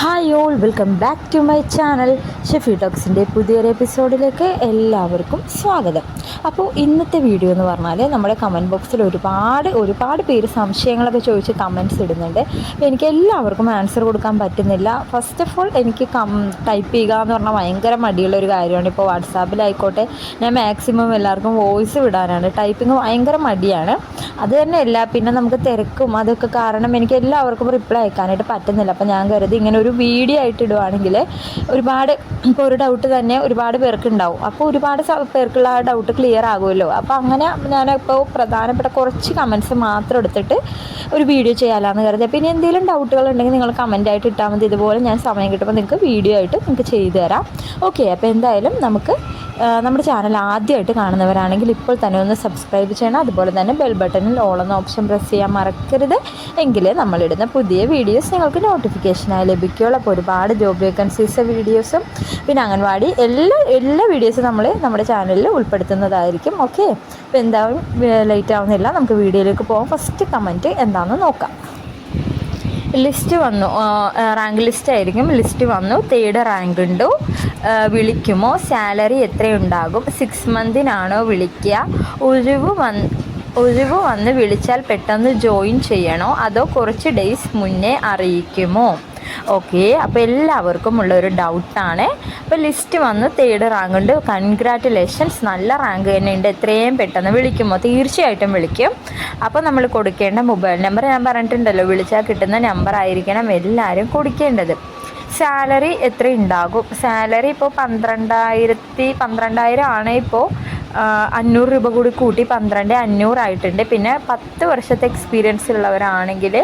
Hi all welcome back to my channel Shefi ടോക്സിന്റെ പുതിയൊരു എപ്പിസോഡിലേക്ക് എല്ലാവർക്കും സ്വാഗതം. അപ്പോൾ ഇന്നത്തെ വീഡിയോ എന്ന് പറഞ്ഞാൽ നമ്മുടെ കമന്റ് ബോക്സിൽ ഒരുപാട് ഒരുപാട് പേര് സംശയങ്ങളൊക്കെ ചോദിച്ച് കമന്റ്സ് ഇടുന്നുണ്ട്. എനിക്ക് എല്ലാവർക്കും ആൻസർ കൊടുക്കാൻ പറ്റുന്നില്ല. ഫസ്റ്റ് ഓഫ് ഓൾ എനിക്ക് കം ടൈപ്പ് ചെയ്യുക എന്ന് പറഞ്ഞാൽ ഭയങ്കര മടിയുള്ള ഒരു കാര്യമാണ് ഇപ്പോൾ വാട്സാപ്പിലായിക്കോട്ടെ ഞാൻ മാക്സിമം എല്ലാവർക്കും വോയിസ് വിടാനാണ്. ടൈപ്പിംഗ് ഭയങ്കര മടിയാണ്. അത് തന്നെയല്ല പിന്നെ നമുക്ക് തിരക്കും അതൊക്കെ കാരണം എനിക്ക് എല്ലാവർക്കും റിപ്ലൈ അയക്കാനായിട്ട് പറ്റുന്നില്ല. അപ്പോൾ ഞാൻ കരുതി ഇങ്ങനെ ഒരു വീഡിയോ ആയിട്ട് ഇടുവാണെങ്കിൽ ഒരുപാട് ഇപ്പോൾ ഒരു ഡൗട്ട് തന്നെ ഒരുപാട് പേർക്ക് ഉണ്ടാവും. അപ്പോൾ ഒരുപാട് പേർക്കുള്ള ആ ഡൗട്ട് ക്ലിയർ ആകുമല്ലോ. അപ്പോൾ അങ്ങനെ ഞാനിപ്പോൾ പ്രധാനപ്പെട്ട കുറച്ച് കമന്റ്സ് മാത്രം എടുത്തിട്ട് ഒരു വീഡിയോ ചെയ്യാമെന്ന് കരുതി. പിന്നെ എന്തെങ്കിലും ഡൗട്ടുകൾ ഉണ്ടെങ്കിൽ നിങ്ങൾ കമന്റ് ആയിട്ട് ഇട്ടാൽ മതി. ഇതുപോലെ ഞാൻ സമയം കിട്ടുമ്പോൾ നിങ്ങൾക്ക് വീഡിയോ ആയിട്ട് നിങ്ങൾക്ക് ചെയ്തു തരാം. ഓക്കെ അപ്പോൾ എന്തായാലും നമുക്ക് നമ്മുടെ ചാനൽ ആദ്യമായിട്ട് കാണുന്നവരാണെങ്കിൽ ഇപ്പോൾ തന്നെ ഒന്ന് സബ്സ്ക്രൈബ് ചെയ്യണം. അതുപോലെ തന്നെ ബെൽ ബട്ടണിൽ ഓളെന്ന ഓപ്ഷൻ പ്രസ് ചെയ്യാൻ മറക്കരുത്. എങ്കിലേ നമ്മളിടുന്ന പുതിയ വീഡിയോസ് നിങ്ങൾക്ക് നോട്ടിഫിക്കേഷനായി ലഭിക്കുകയുള്ളൂ. അപ്പോൾ ഒരുപാട് ജോബ് വേക്കൻസീസ് വീഡിയോസും പിന്നെ അംഗൻവാടി എല്ലാ എല്ലാ വീഡിയോസും നമ്മൾ നമ്മുടെ ചാനലിൽ ഉൾപ്പെടുത്തുന്നതായിരിക്കും. ഓക്കെ അപ്പോൾ എന്താവും? ലേറ്റ് ആവുന്നില്ല. നമുക്ക് വീഡിയോയിലേക്ക് പോകാം ഫസ്റ്റ് കമന്റ് എന്താണെന്ന് നോക്കാം. ലിസ്റ്റ് വന്നു. റാങ്ക് ലിസ്റ്റ് ആയിരിക്കും. ലിസ്റ്റ് വന്നു. തേർഡ് റാങ്ക് ഉണ്ടോ. വിളിക്കുമോ? സാലറി എത്രയുണ്ടാകും? സിക്സ് മന്തിനാണോ വിളിക്കുക? ഒഴിവ് വന്ന് ഒഴിവ് വന്ന് വിളിച്ചാൽ പെട്ടെന്ന് ജോയിൻ ചെയ്യണോ? അതോ കുറച്ച് ഡേയ്സ് മുന്നേ അറിയിക്കുമോ? ഓക്കെ അപ്പോൾ എല്ലാവർക്കും ഉള്ള ഒരു ഡൗട്ടാണ് അപ്പോൾ ലിസ്റ്റ് വന്ന് തേർഡ് റാങ്ക് ഉണ്ട്. കൺഗ്രാറ്റുലേഷൻസ് നല്ല റാങ്ക് തന്നെ ഉണ്ട്. എത്രയും പെട്ടെന്ന് വിളിക്കുമോ? തീർച്ചയായിട്ടും വിളിക്കും. അപ്പോൾ നമ്മൾ കൊടുക്കേണ്ട മൊബൈൽ നമ്പർ ഞാൻ പറഞ്ഞിട്ടുണ്ടല്ലോ വിളിച്ചാൽ കിട്ടുന്ന നമ്പർ ആയിരിക്കണം എല്ലാവരും കൊടുക്കേണ്ടത്. സാലറി എത്ര ഉണ്ടാകും? സാലറി ഇപ്പോൾ പന്ത്രണ്ടായിരത്തി പന്ത്രണ്ടായിരം ആണ് ഇപ്പോൾ അഞ്ഞൂറ് രൂപ കൂടി കൂട്ടി പന്ത്രണ്ട് അഞ്ഞൂറായിട്ടുണ്ട്. പിന്നെ പത്ത് വർഷത്തെ എക്സ്പീരിയൻസ് ഉള്ളവരാണെങ്കിൽ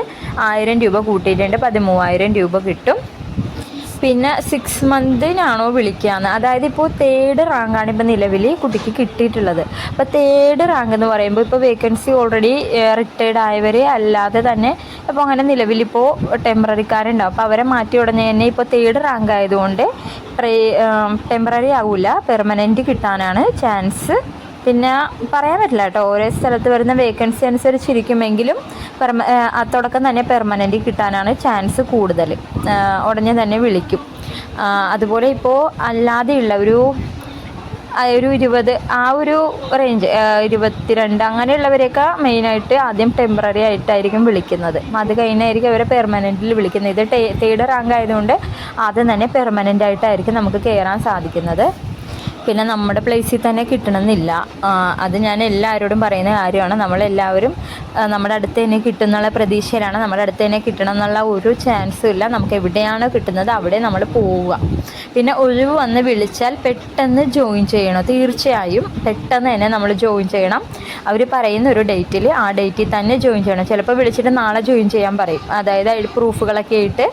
ആയിരം രൂപ കൂട്ടിയിട്ടുണ്ട് പതിമൂവായിരം രൂപ കിട്ടും. പിന്നെ സിക്സ് മന്തിനാണോ വിളിക്കുകയെന്ന് അതായത് ഇപ്പോൾ തേർഡ് റാങ്കാണ് ഇപ്പോൾ നിലവിൽ കുട്ടിക്ക് കിട്ടിയിട്ടുള്ളത്. അപ്പോൾ തേർഡ് റാങ്ക് എന്ന് പറയുമ്പോൾ ഇപ്പോൾ വേക്കൻസി ഓൾറെഡി റിട്ടയർഡ് ആയവർ അല്ലാതെ തന്നെ അപ്പോൾ അങ്ങനെ നിലവിലിപ്പോൾ ടെമ്പററിക്കാരുണ്ടാവും അപ്പോൾ അവരെ മാറ്റി ഉടനെ തന്നെ ഇപ്പോൾ തേർഡ് റാങ്ക് ആയതുകൊണ്ട് ടെമ്പററി ആവില്ല പെർമനന്റ് കിട്ടാനാണ് ചാൻസ് പിന്നെ പറയാൻ പറ്റില്ല കേട്ടോ. ഓരോ സ്ഥലത്ത് വരുന്ന വേക്കൻസി അനുസരിച്ചിരിക്കുമെങ്കിലും പെർമ തുടക്കം തന്നെ പെർമനന്റ് കിട്ടാനാണ് ചാൻസ് കൂടുതൽ. ഉടനെ തന്നെ വിളിക്കും. അതുപോലെ ഇപ്പോൾ അല്ലാതെയുള്ള ഒരു ഒരു ഇരുപത് ആ ഒരു റേഞ്ച് ഇരുപത്തിരണ്ട് അങ്ങനെയുള്ളവരെയൊക്കെ മെയിനായിട്ട് ആദ്യം ടെമ്പററി ആയിട്ടായിരിക്കും വിളിക്കുന്നത്. അത് കഴിഞ്ഞായിരിക്കും അവരെ പെർമനന്റിൽ വിളിക്കുന്നത്. ഇത് തേർഡ് റാങ്ക് ആയതുകൊണ്ട് ആദ്യം തന്നെ പെർമനന്റ് ആയിട്ടായിരിക്കും നമുക്ക് കയറാൻ സാധിക്കുന്നത്. പിന്നെ നമ്മുടെ പ്ലേസിൽ തന്നെ കിട്ടണമെന്നില്ല. അത് ഞാൻ എല്ലാവരോടും പറയുന്ന കാര്യമാണ്. നമ്മളെല്ലാവരും നമ്മുടെ അടുത്ത് തന്നെ കിട്ടുന്നുള്ള പ്രതീക്ഷയിലാണ്. നമ്മുടെ അടുത്ത് തന്നെ കിട്ടണം എന്നുള്ള ഒരു ചാൻസും ഇല്ല. നമുക്ക് എവിടെയാണോ കിട്ടുന്നത് അവിടെ നമ്മൾ പോവുക. പിന്നെ ഒഴിവ് വന്ന് വിളിച്ചാൽ പെട്ടെന്ന് ജോയിൻ ചെയ്യണം. തീർച്ചയായും പെട്ടെന്ന് തന്നെ നമ്മൾ ജോയിൻ ചെയ്യണം. അവർ പറയുന്ന ഒരു ഡേറ്റിൽ ആ ഡേറ്റിൽ തന്നെ ജോയിൻ ചെയ്യണം. ചിലപ്പോൾ വിളിച്ചിട്ട് നാളെ ജോയിൻ ചെയ്യാൻ പറയും. അതായത് അതിൽ പ്രൂഫുകളൊക്കെ ആയിട്ട്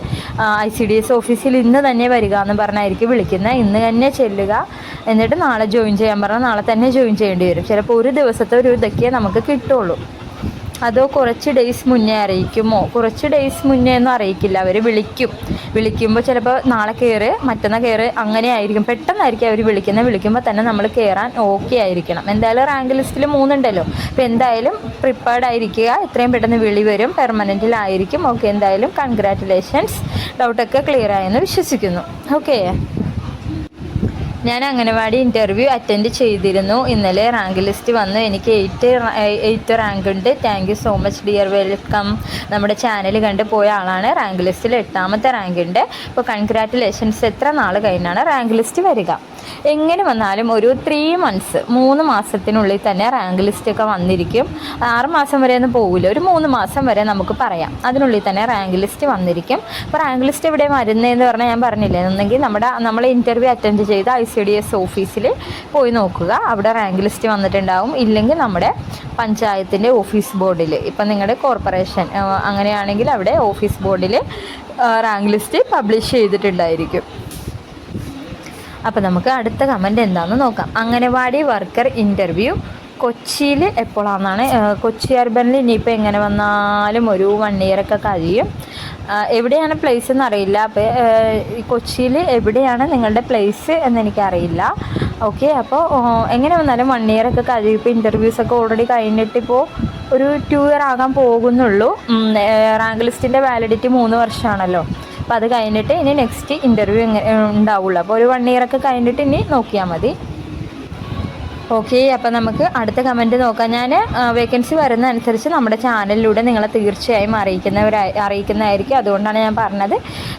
ഐ സി ഡി എസ് ഓഫീസിൽ ഇന്ന് തന്നെ വരിക എന്ന് പറഞ്ഞായിരിക്കും വിളിക്കുന്നത്. ഇന്ന് തന്നെ ചെല്ലുക. എന്നിട്ട് നാളെ ജോയിൻ ചെയ്യാൻ പറഞ്ഞാൽ നാളെ തന്നെ ജോയിൻ ചെയ്യേണ്ടി വരും. ചിലപ്പോൾ ഒരു ദിവസത്തെ ഒരു ഇതൊക്കെ നമുക്ക് കിട്ടുള്ളൂ. അതോ കുറച്ച് ഡേയ്സ് മുന്നേ അറിയിക്കുമോ? കുറച്ച് ഡേയ്സ് മുന്നേ ഒന്നും അറിയിക്കില്ല. അവർ വിളിക്കും. വിളിക്കുമ്പോൾ ചിലപ്പോൾ നാളെ കയറ് മറ്റന്നാൾ കയറ് അങ്ങനെ ആയിരിക്കും. പെട്ടെന്നായിരിക്കും അവർ വിളിക്കുന്നത് വിളിക്കുമ്പോൾ തന്നെ നമ്മൾ കയറാൻ ഓക്കെ ആയിരിക്കണം. എന്തായാലും റാങ്ക് ലിസ്റ്റിൽ മൂന്നുണ്ടല്ലോ. അപ്പോൾ എന്തായാലും പ്രിപ്പയർഡ് ആയിരിക്കുക. എത്രയും പെട്ടെന്ന് വിളി വരും. പെർമനന്റിലായിരിക്കും ഓക്കെ എന്തായാലും കൺഗ്രാറ്റുലേഷൻസ് ഡൗട്ടൊക്കെ ക്ലിയർ ആയെന്ന് വിശ്വസിക്കുന്നു. ഓക്കെ ഞാൻ അംഗനവാടി ഇന്റർവ്യൂ അറ്റൻഡ് ചെയ്തിരുന്നു. ഇന്നലെ റാങ്ക് ലിസ്റ്റ് വന്നു. എനിക്ക് എയ്റ്റ് എയ്റ്റ് റാങ്ക് ഉണ്ട്. Thank you so much dear welcome നമ്മുടെ ചാനൽ കണ്ട് പോയ ആളാണ്. റാങ്ക് ലിസ്റ്റിൽ എട്ടാമത്തെ റാങ്ക് ഉണ്ട്. അപ്പോൾ കൺഗ്രാറ്റുലേഷൻസ് എത്ര നാൾ കഴിഞ്ഞാണ് റാങ്ക് ലിസ്റ്റ് വരിക? എങ്ങനെ വന്നാലും ഒരു ത്രീ മന്ത്സ് മൂന്ന് മാസത്തിനുള്ളിൽ തന്നെ റാങ്ക് ലിസ്റ്റൊക്കെ വന്നിരിക്കും. ആറ് മാസം വരെ ഒന്നും പോകില്ല ഒരു മൂന്ന് മാസം വരെ നമുക്ക് പറയാം. അതിനുള്ളിൽ തന്നെ റാങ്ക് ലിസ്റ്റ് വന്നിരിക്കും. അപ്പോൾ റാങ്ക് ലിസ്റ്റ് എവിടെ വരുന്നതെന്ന് പറഞ്ഞാൽ ഞാൻ പറഞ്ഞില്ലേ? എന്നെങ്കിൽ നമ്മുടെ നമ്മൾ ഇന്റർവ്യൂ അറ്റൻഡ് ചെയ്ത ഐ സി ഡി എസ് ഓഫീസിൽ പോയി നോക്കുക. അവിടെ റാങ്ക് ലിസ്റ്റ് വന്നിട്ടുണ്ടാവും. ഇല്ലെങ്കിൽ നമ്മുടെ പഞ്ചായത്തിന്റെ ഓഫീസ് ബോർഡിൽ ഇപ്പം നിങ്ങളുടെ കോർപ്പറേഷൻ അങ്ങനെയാണെങ്കിൽ അവിടെ ഓഫീസ് ബോർഡിൽ റാങ്ക് ലിസ്റ്റ് പബ്ലിഷ് ചെയ്തിട്ടുണ്ടായിരിക്കും. അപ്പോൾ നമുക്ക് അടുത്ത കമന്റ് എന്താണെന്ന് നോക്കാം. അംഗനവാടി വർക്കർ ഇന്റർവ്യൂ കൊച്ചിയിൽ എപ്പോഴാണെന്നാണ് കൊച്ചി അർബനിൽ ഇനിയിപ്പോൾ എങ്ങനെ വന്നാലും ഒരു വൺ ഇയറൊക്കെ കഴിയും. എവിടെയാണ് പ്ലേസ് എന്നറിയില്ല അപ്പോൾ കൊച്ചിയിൽ എവിടെയാണ് നിങ്ങളുടെ പ്ലേസ് എന്നെനിക്കറിയില്ല ഓക്കെ അപ്പോൾ എങ്ങനെ വന്നാലും വൺ ഇയറൊക്കെ കഴിയും. ഇപ്പോൾ ഇന്റർവ്യൂസൊക്കെ ഓൾറെഡി കഴിഞ്ഞിട്ട് കഴിഞ്ഞിട്ടിപ്പോൾ ഒരു ടു ഇയർ ആകാൻ പോകുന്നുള്ളൂ. റാങ്ക് ലിസ്റ്റിന്റെ വാലിഡിറ്റി മൂന്ന് വർഷമാണല്ലോ. അപ്പോൾ അത് കഴിഞ്ഞിട്ട് ഇനി നെക്സ്റ്റ് ഇന്റർവ്യൂ എങ്ങനെ ഉണ്ടാവുള്ളൂ. അപ്പോൾ ഒരു വൺ ഇയർ ഒക്കെ കഴിഞ്ഞിട്ട് ഇനി നോക്കിയാൽ മതി. ഓക്കെ അപ്പം നമുക്ക് അടുത്ത കമന്റ് നോക്കാം. ഞാൻ വേക്കൻസി വരുന്ന അനുസരിച്ച് നമ്മുടെ ചാനലിലൂടെ നിങ്ങളെ തീർച്ചയായും അറിയിക്കുന്നവരായി അറിയിക്കുന്നതായിരിക്കും. അതുകൊണ്ടാണ് ഞാൻ പറഞ്ഞത്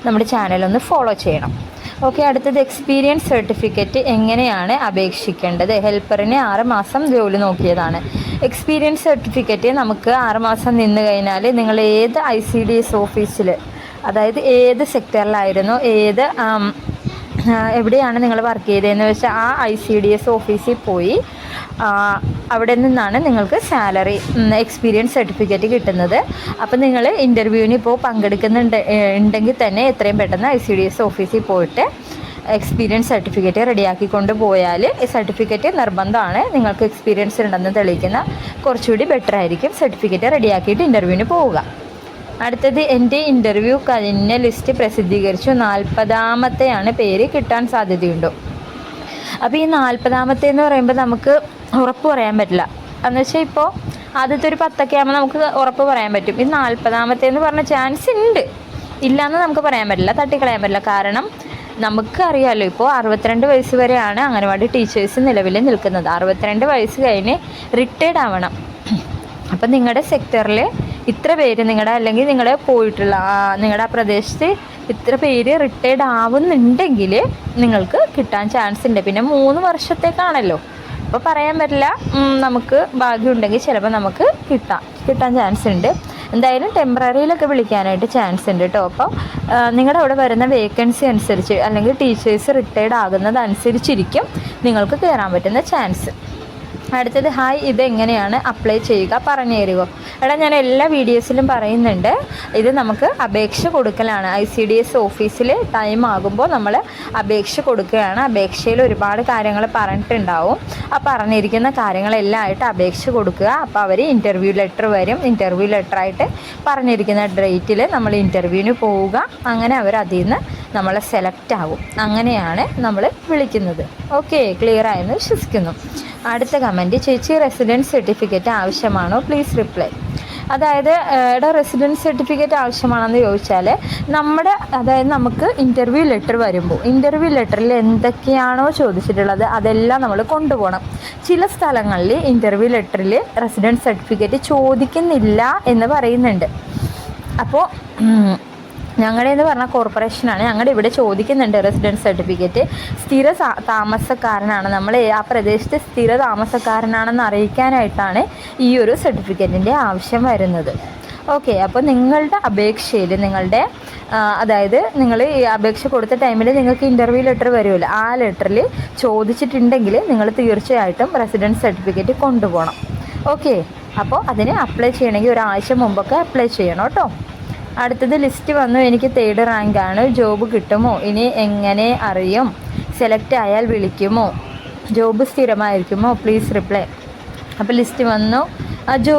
നമ്മുടെ ചാനലൊന്ന് ഫോളോ ചെയ്യണം. ഓക്കെ അടുത്തത് എക്സ്പീരിയൻസ് സർട്ടിഫിക്കറ്റ് എങ്ങനെയാണ് അപേക്ഷിക്കേണ്ടത്? ഹെൽപ്പറിനെ ആറ് മാസം ജോലി നോക്കിയതാണ്. എക്സ്പീരിയൻസ് സർട്ടിഫിക്കറ്റ് നമുക്ക് ആറുമാസം നിന്ന് കഴിഞ്ഞാൽ നിങ്ങൾ ഏത് ഐ സി ഡി എസ് ഓഫീസിൽ അതായത് ഏത് സെക്ടറിലായിരുന്നു ഏത് എവിടെയാണ് നിങ്ങൾ വർക്ക് ചെയ്തതെന്ന് വെച്ചാൽ ആ ഐ സി ഡി എസ് ഓഫീസിൽ പോയി അവിടെ നിന്നാണ് നിങ്ങൾക്ക് സാലറി എക്സ്പീരിയൻസ് സർട്ടിഫിക്കറ്റ് കിട്ടുന്നത്. അപ്പോൾ നിങ്ങൾ ഇന്റർവ്യൂവിന് ഇപ്പോൾ പങ്കെടുക്കുന്നുണ്ട് ഉണ്ടെങ്കിൽ തന്നെ എത്രയും പെട്ടെന്ന് ഐ സി ഡി എസ് ഓഫീസിൽ പോയിട്ട് എക്സ്പീരിയൻസ് സർട്ടിഫിക്കറ്റ് റെഡിയാക്കി കൊണ്ട് പോയാൽ ഈ സർട്ടിഫിക്കറ്റ് നിർബന്ധമാണ്. നിങ്ങൾക്ക് എക്സ്പീരിയൻസ് ഉണ്ടെന്ന് തെളിയിക്കുന്ന കുറച്ചുകൂടി ബെറ്റർ ആയിരിക്കും സർട്ടിഫിക്കറ്റ് റെഡിയാക്കിയിട്ട് ഇന്റർവ്യൂവിന് പോവുക. അടുത്തത് എന്റെ ഇന്റർവ്യൂ കഴിഞ്ഞ ലിസ്റ്റ് പ്രസിദ്ധീകരിച്ചു. നാൽപ്പതാമത്തെയാണ് പേര് കിട്ടാൻ സാധ്യതയുണ്ടോ. അപ്പോൾ ഈ നാൽപ്പതാമത്തെ എന്ന് പറയുമ്പോൾ നമുക്ക് ഉറപ്പ് പറയാൻ പറ്റില്ല. എന്ന് വെച്ചാൽ ഇപ്പോൾ ആദ്യത്തെ ഒരു പത്തൊക്കെ ആകുമ്പോൾ നമുക്ക് ഉറപ്പ് പറയാൻ പറ്റും. ഈ നാൽപ്പതാമത്തെ എന്ന് പറഞ്ഞ ചാൻസ് ഉണ്ട് ഇല്ലയെന്ന് നമുക്ക് പറയാൻ പറ്റില്ല തട്ടിക്കളയാൻ പറ്റില്ല. കാരണം നമുക്ക് അറിയാമല്ലോ ഇപ്പോൾ അറുപത്തിരണ്ട് വയസ്സ് വരെയാണ് അംഗനവാടി ടീച്ചേഴ്സ് നിലവിൽ നിൽക്കുന്നത്. അറുപത്തിരണ്ട് വയസ്സ് കഴിഞ്ഞ് റിട്ടയർഡ് ആവണം. അപ്പം നിങ്ങളുടെ സെക്ടറിൽ ഇത്ര പേര് നിങ്ങളുടെ അല്ലെങ്കിൽ നിങ്ങൾ പോയിട്ടുള്ള നിങ്ങളുടെ ആ പ്രദേശത്ത് ഇത്ര പേര് റിട്ടയർഡ് ആവുന്നുണ്ടെങ്കിൽ നിങ്ങൾക്ക് കിട്ടാൻ ചാൻസ് ഉണ്ട് പിന്നെ മൂന്ന് വർഷത്തേക്കാണല്ലോ. അപ്പോൾ പറയാൻ പറ്റില്ല നമുക്ക് ഭാഗ്യമുണ്ടെങ്കിൽ ചിലപ്പോൾ നമുക്ക് കിട്ടാം കിട്ടാൻ ചാൻസ് ഉണ്ട് എന്തായാലും ടെമ്പററിയിലൊക്കെ വിളിക്കാനായിട്ട് ചാൻസ് ഉണ്ട് കേട്ടോ അപ്പോൾ നിങ്ങളുടെ അവിടെ വരുന്ന വേക്കൻസി അനുസരിച്ച് അല്ലെങ്കിൽ ടീച്ചേഴ്സ് റിട്ടയർഡ് ആകുന്നത് അനുസരിച്ചിരിക്കും നിങ്ങൾക്ക് കയറാൻ പറ്റുന്ന ചാൻസ് അടുത്തത് ഹായ് ഇത് എങ്ങനെയാണ് അപ്ലൈ ചെയ്യുക? പറഞ്ഞു തരുമോ എടാ ഞാൻ എല്ലാ വീഡിയോസിലും പറയുന്നുണ്ട് ഇത് നമുക്ക് അപേക്ഷ കൊടുക്കലാണ്. ഐ സി ഡി എസ് ഓഫീസിൽ ടൈം ആകുമ്പോൾ നമ്മൾ അപേക്ഷ കൊടുക്കുകയാണ്. അപേക്ഷയിൽ ഒരുപാട് കാര്യങ്ങൾ പറഞ്ഞിട്ടുണ്ടാവും. ആ പറഞ്ഞിരിക്കുന്ന കാര്യങ്ങളെല്ലാം ആയിട്ട് അപേക്ഷ കൊടുക്കുക. അപ്പോൾ അവർ ഇന്റർവ്യൂ ലെറ്റർ വരും. ഇന്റർവ്യൂ ലെറ്ററായിട്ട് പറഞ്ഞിരിക്കുന്ന ഡേറ്റിൽ നമ്മൾ ഇന്റർവ്യൂവിന് പോവുക. അങ്ങനെ അവർ അതിൽ നിന്ന് നമ്മളെ സെലക്ട് ആവും. അങ്ങനെയാണ് നമ്മൾ വിളിക്കുന്നത്. ഓക്കെ ക്ലിയർ ആയെന്ന് വിശ്വസിക്കുന്നു. അടുത്ത കമന്റ് ചേച്ചി റെസിഡൻസ് സർട്ടിഫിക്കറ്റ് ആവശ്യമാണോ? പ്ലീസ് റിപ്ലൈ അതായത് എടാ റെസിഡൻസ് സർട്ടിഫിക്കറ്റ് ആവശ്യമാണെന്ന് ചോദിച്ചാൽ നമ്മുടെ അതായത് നമുക്ക് ഇന്റർവ്യൂ ലെറ്റർ വരുമ്പോൾ ഇന്റർവ്യൂ ലെറ്ററിൽ എന്തൊക്കെയാണോ ചോദിച്ചിട്ടുള്ളത് അതെല്ലാം നമ്മൾ കൊണ്ടുപോകണം ചില സ്ഥലങ്ങളിൽ ഇന്റർവ്യൂ ലെറ്ററിൽ റെസിഡൻസ് സർട്ടിഫിക്കറ്റ് ചോദിക്കുന്നില്ല എന്ന് പറയുന്നുണ്ട്. അപ്പോൾ ഞങ്ങളുടെ എന്ന് പറഞ്ഞാൽ കോർപ്പറേഷനാണ്. ഞങ്ങളുടെ ഇവിടെ ചോദിക്കുന്നുണ്ട് റെസിഡൻസ് സർട്ടിഫിക്കറ്റ്. സ്ഥിര താമസക്കാരനാണ്. നമ്മൾ ആ പ്രദേശത്ത് സ്ഥിര താമസക്കാരനാണെന്ന് അറിയിക്കാനായിട്ടാണ് ഈ ഒരു സർട്ടിഫിക്കറ്റിന്റെ ആവശ്യം വരുന്നത്. ഓക്കെ അപ്പോൾ നിങ്ങളുടെ അപേക്ഷയിൽ നിങ്ങളുടെ അതായത് നിങ്ങൾ ഈ അപേക്ഷ കൊടുത്ത ടൈമിൽ നിങ്ങൾക്ക് ഇന്റർവ്യൂ ലെറ്റർ വരുമല്ലോ. ആ ലെറ്ററിൽ ചോദിച്ചിട്ടുണ്ടെങ്കിൽ നിങ്ങൾ തീർച്ചയായിട്ടും റെസിഡൻസ് സർട്ടിഫിക്കറ്റ് കൊണ്ടുപോകണം. ഓക്കെ അപ്പോൾ അതിന് അപ്ലൈ ചെയ്യണമെങ്കിൽ ഒരാഴ്ച മുമ്പൊക്കെ അപ്ലൈ ചെയ്യണം കേട്ടോ. അടുത്തത് ലിസ്റ്റ് വന്നു. എനിക്ക് തേർഡ് റാങ്ക് ആണ്. ജോബ് കിട്ടുമോ? ഇനി എങ്ങനെ അറിയും? സെലക്ട് ആയാൽ വിളിക്കുമോ? ജോബ് സ്ഥിരമായിരിക്കുമോ? പ്ലീസ് റിപ്ലൈ അപ്പോൾ ലിസ്റ്റ് വന്നു. ആ ജോ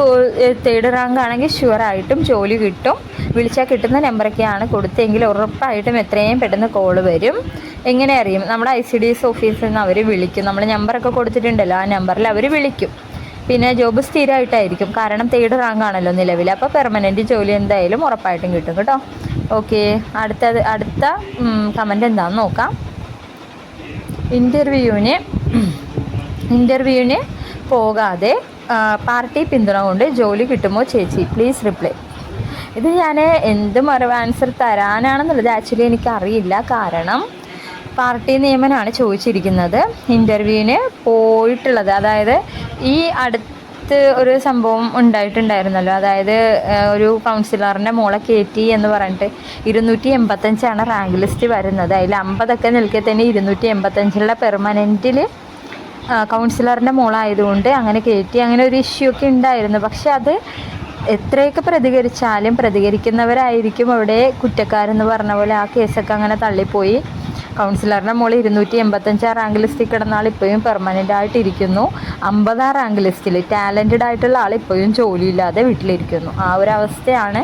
തേർഡ് റാങ്ക് ആണെങ്കിൽ ഷുവറായിട്ടും ജോലി കിട്ടും. വിളിച്ചാൽ കിട്ടുന്ന നമ്പറൊക്കെയാണ് കൊടുത്തെങ്കിൽ ഉറപ്പായിട്ടും എത്രയും പെട്ടെന്ന് കോൾ വരും. എങ്ങനെ അറിയും? നമ്മുടെ ഐ സി ഡി എസ് ഓഫീസിൽ നിന്ന് അവർ വിളിക്കും. നമ്മൾ നമ്പറൊക്കെ കൊടുത്തിട്ടുണ്ടല്ലോ. ആ നമ്പറിൽ അവർ വിളിക്കും. പിന്നെ ജോബ് സ്ഥിരമായിട്ടായിരിക്കും കാരണം തേർഡ് റാങ്ക് ആണല്ലോ നിലവിൽ അപ്പോൾ പെർമനന്റ് ജോലി എന്തായാലും ഉറപ്പായിട്ടും കിട്ടും കേട്ടോ. ഓക്കെ അടുത്തത് അടുത്ത കമന്റ് എന്താണെന്ന് നോക്കാം. ഇന്റർവ്യൂവിന് ഇന്റർവ്യൂവിന് പോകാതെ പാർട്ടി പിന്തുണ കൊണ്ട് ജോലി കിട്ടുമോ ചേച്ചി? പ്ലീസ് റിപ്ലൈ ഇത് ഞാൻ എന്ത് മറവ് ആൻസർ തരാനാണെന്നുള്ളത് ആക്ച്വലി എനിക്കറിയില്ല. കാരണം പാർട്ടി നിയമനാണ് ചോദിച്ചിരിക്കുന്നത്. ഇന്റർവ്യൂവിന് പോയിട്ടുള്ളത്. അതായത് ഈ അടുത്ത് ഒരു സംഭവം ഉണ്ടായിട്ടുണ്ടായിരുന്നല്ലോ. അതായത് ഒരു കൗൺസിലറിന്റെ മോളെ കയറ്റി എന്ന് പറഞ്ഞിട്ട് ഇരുന്നൂറ്റി എൺപത്തഞ്ചാണ് റാങ്ക് ലിസ്റ്റ് വരുന്നത്. അതിൽ അമ്പതൊക്കെ നിൽക്കെ തന്നെ ഇരുന്നൂറ്റി എൺപത്തഞ്ചിലുള്ള പെർമനന്റിൽ കൗൺസിലറിന്റെ മോളായതുകൊണ്ട് അങ്ങനെ കയറ്റി അങ്ങനെ ഒരു ഇഷ്യൂ ഒക്കെ ഉണ്ടായിരുന്നു. പക്ഷെ അത് എത്രയൊക്കെ പ്രതികരിച്ചാലും പ്രതികരിക്കുന്നവരായിരിക്കും അവിടെ കുറ്റക്കാരെന്ന് പറഞ്ഞ പോലെ ആ കേസൊക്കെ അങ്ങനെ തള്ളിപ്പോയി. കൗൺസിലറിന്റെ മോളിൽ ഇരുന്നൂറ്റി എൺപത്തഞ്ചാം റാങ്ക് ലിസ്റ്റിൽ കിടന്ന ആൾ ഇപ്പോഴും പെർമനന്റ് ആയിട്ടിരിക്കുന്നു. അമ്പതാം റാങ്ക് ലിസ്റ്റിൽ ടാലന്റഡ് ആയിട്ടുള്ള ആൾ ഇപ്പോഴും ജോലിയില്ലാതെ വീട്ടിലിരിക്കുന്നു. ആ ഒരു അവസ്ഥയാണ്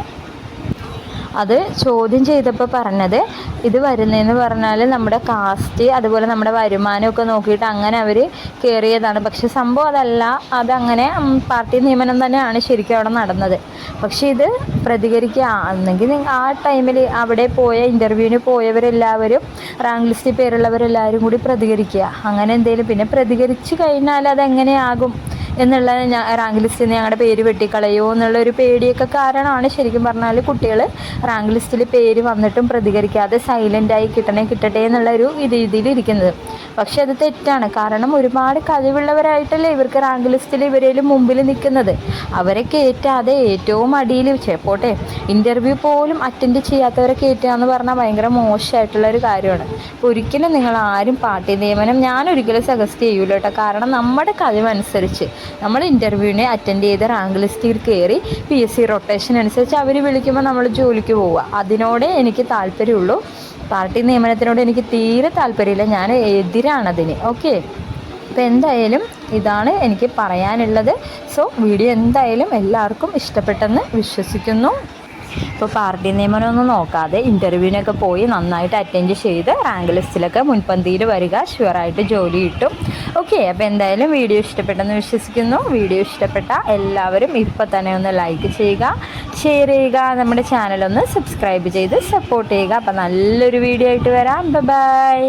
അത് ചോദ്യം ചെയ്തപ്പോൾ പറഞ്ഞത് ഇത് വരുന്നതെന്ന് പറഞ്ഞാൽ നമ്മുടെ കാസ്റ്റ് അതുപോലെ നമ്മുടെ വരുമാനമൊക്കെ നോക്കിയിട്ട് അങ്ങനെ അവർ കയറിയതാണ് പക്ഷെ സംഭവം അതല്ല. അതങ്ങനെ പാർട്ടി നിയമനം തന്നെയാണ് ശരിക്കും അവിടെ നടന്നത്. പക്ഷേ ഇത് പ്രതികരിക്കുക എന്നെങ്കിൽ ആ ടൈമിൽ അവിടെ പോയ ഇന്റർവ്യൂവിന് പോയവരെല്ലാവരും റാങ്ക് ലിസ്റ്റിൽ പേരുള്ളവരെല്ലാവരും കൂടി പ്രതികരിക്കുക അങ്ങനെ എന്തെങ്കിലും പിന്നെ പ്രതികരിച്ച് കഴിഞ്ഞാൽ അതെങ്ങനെയാകും? എന്നുള്ളത് ഞാൻ റാങ്ക് ലിസ്റ്റിൽ നിന്ന് ഞങ്ങളുടെ പേര് വെട്ടിക്കളയോ എന്നുള്ള ഒരു പേടിയൊക്കെ കാരണമാണ്. ശരിക്കും പറഞ്ഞാൽ കുട്ടികൾ റാങ്ക് ലിസ്റ്റിൽ പേര് വന്നിട്ടും പ്രതികരിക്കാതെ സൈലന്റായി കിട്ടണേ കിട്ടട്ടെ എന്നുള്ള ഒരു രീതിയിൽ ഇരിക്കുന്നത് പക്ഷെ അത് തെറ്റാണ്. കാരണം ഒരുപാട് കഴിവുള്ളവരായിട്ടല്ലേ ഇവർക്ക് റാങ്ക് ലിസ്റ്റിൽ ഇവരേലും മുമ്പിൽ നിൽക്കുന്നത് അവരെ കയറ്റാതെ ഏറ്റവും അടിയിൽ പോട്ടെ ഇന്റർവ്യൂ പോലും അറ്റൻഡ് ചെയ്യാത്തവരെ കയറ്റുക എന്ന് പറഞ്ഞാൽ ഭയങ്കര മോശമായിട്ടുള്ള ഒരു കാര്യമാണ്. അപ്പോൾ ഒരിക്കലും നിങ്ങൾ ആരും പാർട്ടി നിയമനം ഞാൻ ഒരിക്കലും സജസ്റ്റ് ചെയ്യൂല കാരണം നമ്മുടെ കഴിവനുസരിച്ച് നമ്മൾ ഇന്റർവ്യൂവിനെ അറ്റൻഡ് ചെയ്ത് റാങ്ക് ലിസ്റ്റിൽ കയറി പി എസ് സി റൊട്ടേഷൻ അനുസരിച്ച് അവർ വിളിക്കുമ്പോൾ നമ്മൾ ജോലിക്ക് പോവുക. അതിനോടെ എനിക്ക് താല്പര്യമുള്ളൂ. പാർട്ടി നിയമനത്തിനോട് എനിക്ക് തീരെ താല്പര്യമില്ല. ഞാൻ എതിരാണതിന്. ഓക്കെ അപ്പോൾ എന്തായാലും ഇതാണ് എനിക്ക് പറയാനുള്ളത്. സോ വീഡിയോ എന്തായാലും എല്ലാവർക്കും ഇഷ്ടപ്പെട്ടെന്ന് വിശ്വസിക്കുന്നു. ഇപ്പോൾ പാർട്ടി നിയമനമൊന്നും നോക്കാതെ ഇന്റർവ്യൂവിനൊക്കെ പോയി നന്നായിട്ട് അറ്റൻഡ് ചെയ്ത് റാങ്ക് ലിസ്റ്റിലൊക്കെ മുൻപന്തിയിൽ വരിക ഷുവറായിട്ട് ജോലി കിട്ടും. ഓക്കെ അപ്പോൾ എന്തായാലും വീഡിയോ ഇഷ്ടപ്പെട്ടെന്ന് വിശ്വസിക്കുന്നു. വീഡിയോ ഇഷ്ടപ്പെട്ട എല്ലാവരും ഇപ്പോൾ തന്നെ ഒന്ന് ലൈക്ക് ചെയ്യുക ഷെയർ ചെയ്യുക നമ്മുടെ ചാനലൊന്ന് സബ്സ്ക്രൈബ് ചെയ്ത് സപ്പോർട്ട് ചെയ്യുക. അപ്പോൾ നല്ലൊരു വീഡിയോ ആയിട്ട് വരാം. ബൈ